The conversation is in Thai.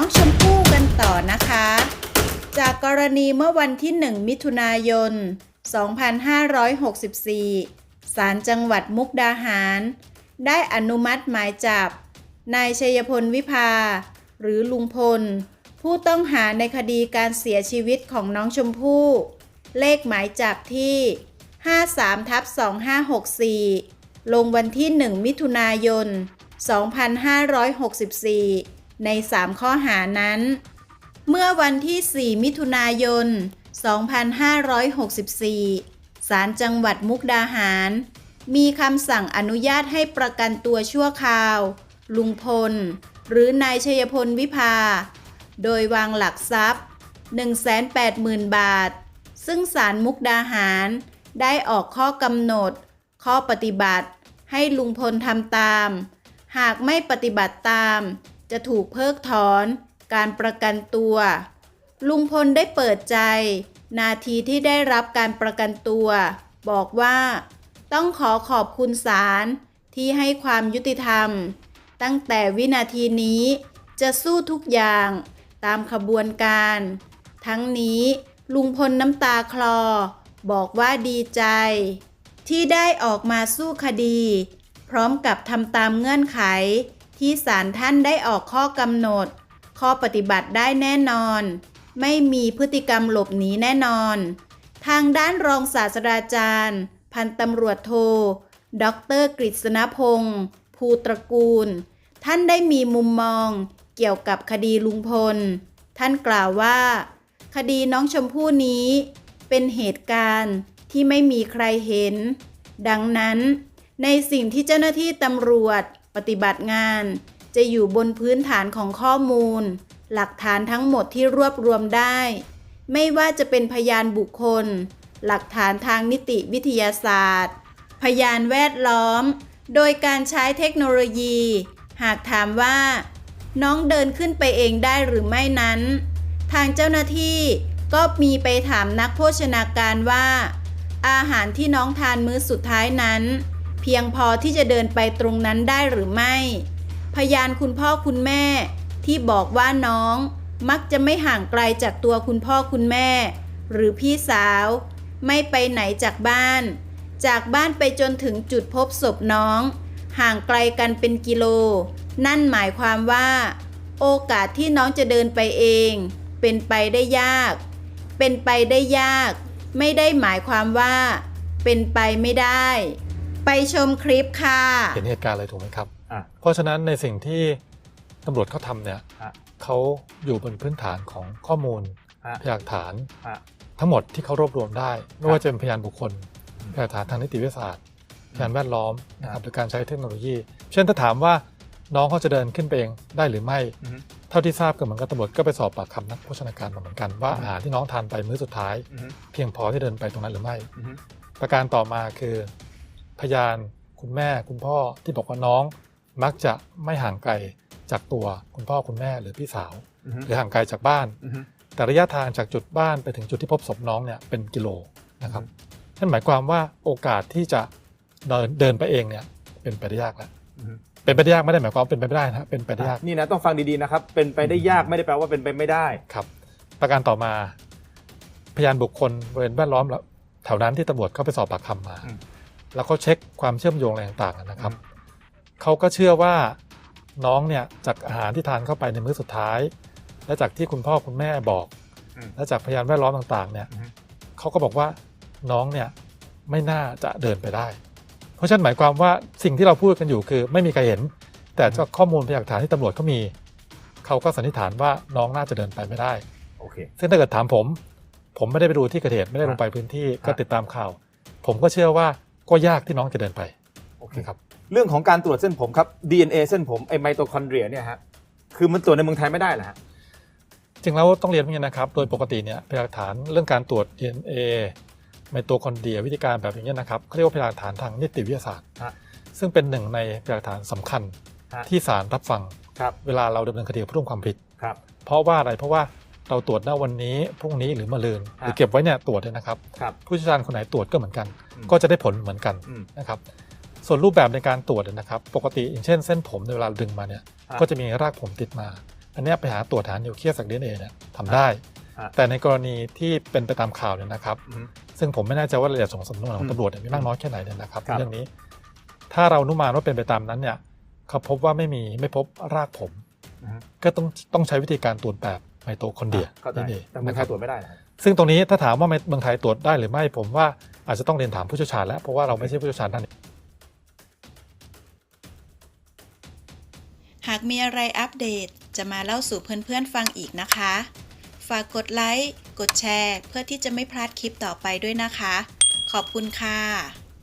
น้องชมพู่กันต่อนะคะ จากกรณีเมื่อวันที่ 1 มิถุนายน 2564 ศาลจังหวัดมุกดาหาร ได้อนุมัติหมายจับ นายชัยพลวิภา หรือลุงพล ผู้ต้องหาในคดีการเสียชีวิตของน้องชมพู่ เลขหมายจับที่ 53ทับ2564 ลงวันที่ 1 มิถุนายน 2564 ใน 3 ข้อหานั้น เมื่อวันที่ 4 มิถุนายน 2564 ศาลจังหวัดมุกดาหาร มีคำสั่งอนุญาตให้ประกันตัวชั่วคราว ลุงพล หรือนายชัยพลวิภา โดยวางหลักทรัพย์ 180,000 บาท ซึ่งศาลมุกดาหาร ได้ออกข้อกำหนด ข้อปฏิบัติให้ลุงพลทำตาม หากไม่ปฏิบัติตาม จะถูกเพิกถอน การประกันตัว ลุงพลได้เปิดใจ นาทีที่ได้รับการประกันตัว บอกว่า ต้องขอขอบคุณศาลที่ให้ความยุติธรรม ตั้งแต่วินาทีนี้จะสู้ทุกอย่างตามขบวนการ ทั้งนี้ลุงพลน้ำตาคลอ บอกว่าดีใจ ที่ได้ออกมาสู้คดี พร้อมกับทำตามเงื่อนไข ที่ศาลท่านได้ออกข้อกำหนด ข้อปฏิบัติได้แน่นอน ไม่มีพฤติกรรมหลบหนีแน่นอน ทางด้านรองศาสตราจารย์ พันตำรวจโทดรกฤษณพงศ์ภูตระกูล ท่านได้มีมุมมองเกี่ยวกับคดีลุงพล ท่านกล่าวว่า คดีน้องชมพู่นี้ เป็นเหตุการณ์ที่ไม่มีใครเห็น ดังนั้น ในสิ่งที่เจ้าหน้าที่ตำรวจ ปฏิบัติงาน จะอยู่บนพื้นฐานของข้อมูล หลักฐานทั้งหมดที่รวบรวมได้ ไม่ว่าจะเป็นพยานบุคคล หลักฐานทางนิติวิทยาศาสตร์ พยานแวดล้อม โดยการใช้เทคโนโลยี หากถามว่า น้องเดินขึ้นไปเองได้หรือไม่นั้น ทางเจ้าหน้าที่ก็มีไปถามนักโภชนาการว่า อาหารที่น้องทานมื้อสุดท้ายนั้น พียงพอที่จะเดินไปตรงนั้นได้หรือไม่ พยานคุณพ่อคุณแม่ ที่บอกว่าน้องมักจะไม่ห่างไกลจากตัวคุณพ่อคุณแม่ หรือพี่สาว ไม่ไปไหนจากบ้าน จากบ้านไปจนถึงจุดพบศพน้อง ห่างไกลกันเป็นกิโล นั่นหมายความว่า โอกาสที่น้องจะเดินไปเอง เป็นไปได้ยาก เป็นไปได้ยาก ไม่ได้หมายความว่า เป็นไปไม่ได้ ไปชมคลิปค่ะ เห็นเหตุการณ์เลยถูกไหมครับ อะ เพราะฉะนั้นในสิ่งที่ตำรวจเขาทำเนี่ยอะเขาอยู่บนพื้นฐานของข้อมูลอะพยานหลักฐานอะทั้งหมดที่เขารวบรวมได้ ไม่ว่าจะเป็นพยานบุคคลพยานหลักฐานทางนิติวิทยาศาสตร์ พยานแวดล้อมนะครับโดยการใช้เทคโนโลยี เช่นถ้าถามว่าน้องเขาจะเดินขึ้นไปเองได้หรือไม่ อือฮึ เท่าที่ทราบก็เหมือนกับตำรวจก็ไปสอบปากคำนักโภชนาการมาเหมือนกันว่าอืมอาหารที่น้องทานไปมื้อสุดท้าย อือฮึเพียงพอที่เดินไปตรงนั้นหรือไม่ อือฮึประการต่อมาคือ พยานคุณแม่คุณพ่อที่บอกว่าน้อง มักจะไม่ห่างไกลจากตัวคุณพ่อคุณแม่หรือพี่สาวอือฮึหรือห่างไกลจากบ้านอือฮึแต่ระยะทางจากจุดบ้านไปถึงจุดที่พบศพน้องเนี่ยเป็นกิโลนะครับนั่นหมายความว่าโอกาสที่จะเดินเดินไปเองเนี่ยเป็นไปได้ยากแล้วอือฮึเป็นไปได้ยากไม่ได้หมายความว่าเป็นไปไม่ได้นะเป็นไปได้ยากนี่นะต้องฟังดีๆนะครับ เป็นไปได้ยากไม่ได้แปลว่าเป็นไปไม่ได้ครับ ประการต่อมาพยานบุคคลบริเวณแวดล้อมแล้วแถวนั้นที่ตำรวจเข้าไปสอบปากคำมาอืม แล้วเขาเช็คความเชื่อมโยงอะไรต่างๆนะครับเขาก็เชื่อว่าน้องเนี่ยจากอาหารที่ทานเข้าไปในมื้อสุดท้าย และจากที่คุณพ่อคุณแม่บอกอืมและจากพยานแวดล้อมต่างๆ เนี่ยอือฮึเขาก็บอกว่าน้องเนี่ยไม่น่าจะเดินไปได้ เพราะฉะนั้นหมายความว่าสิ่งที่เราพูดกันอยู่คือ ไม่มีใครเห็น แต่จากข้อมูลพยานหลักฐานที่ตำรวจเขามีเขาก็สันนิษฐานว่าน้องน่าจะเดินไปไม่ได้โอเคซึ่งถ้าเกิดถามผม ผมไม่ได้ไปดูที่เกิดเหตุไม่ได้ลงไปพื้นที่ครับก็ติดตามข่าว ผมก็เชื่อว่า ก็ยากที่น้องจะเดินไปโอเคนะครับ เรื่องของการตรวจเส้นผมครับ DNA เส้นผมไอไมโตคอนเดรียเนี่ยฮะคือมันตรวจในเมืองไทยไม่ได้เหรอฮะจริงแล้วต้องเรียนว่าอย่างนี้นะครับ โดยปกติเนี่ยพยานหลักฐานเรื่องการตรวจ DNA ไมโตคอนเดรียวิธีการแบบอย่างนี้ยนะครับเขาเรียกว่าพยานหลักฐานทางนิติวิทยาศาสตร์ ฮะ ซึ่งเป็นหนึ่งในพยานหลักฐานสำคัญฮะที่ศาลรับฟังครับ เวลาเราดำเนินคดีกับผู้ร่วมความผิด ครับ เพราะว่าอะไรเพราะว่า เราตรวจณวันนี้พรุ่งนี้หรือมะรืนหรือเก็บไว้เนี่ยตรวจเนี่ยนะครับครับผู้เชี่ยวชาญคนไหนตรวจก็เหมือนกันอืมก็จะได้ผลเหมือนกันอืมนะครับส่วนรูปแบบในการตรวจเนยนะครับ ปกติอย่างเช่นเส้นผมในเวลาดึงมาเนี่ยฮะก็จะมีรากผมติดมา อันเนี้ยไปหาตรวจหานิวเคลียสจากดีเอ็นเอเนี่ยทำได้ฮะแต่ในกรณีที่เป็นไปตามข่าวเนี่ยนะครับอืมซึ่งผมไม่แน่ใจว่ารายละเอียดของสำนวนขออืงมตำรวจเนี่ยมีมากน้อยแค่ไหนเนี่ยนะครับครับเรื่องนี้ ถ้าเราอนุมานว่าเป็นไปตามนั้นเนี่ยเขาพบว่าไม่มีไม่พบรากผมนะฮะก็ต้องต้องใช้วิธีการตรวจแบบ ไมโตคอนเดรียเข้าใจนั่นเองแต่เมืองนะไทครัยบตรวจไม่ได้นะซึ่งตรงนี้ถ้าถามว่าเมืองไทยตรวจได้หรือไม่ผมว่าอาจจะต้องเรียนถามผู้เชี่ยวชาญแล้วเพราะว่าเราไม่ใช่ผู้เชี่ยวชาญด้านนี้หากมีอะไรอัปเดตจะมาเล่าสู่เพื่อนๆฟังอีกนะคะ ฝากกดไลค์ กดแชร์ เพื่อที่จะไม่พลาดคลิปต่อไปด้วยนะคะ ขอบคุณค่ะ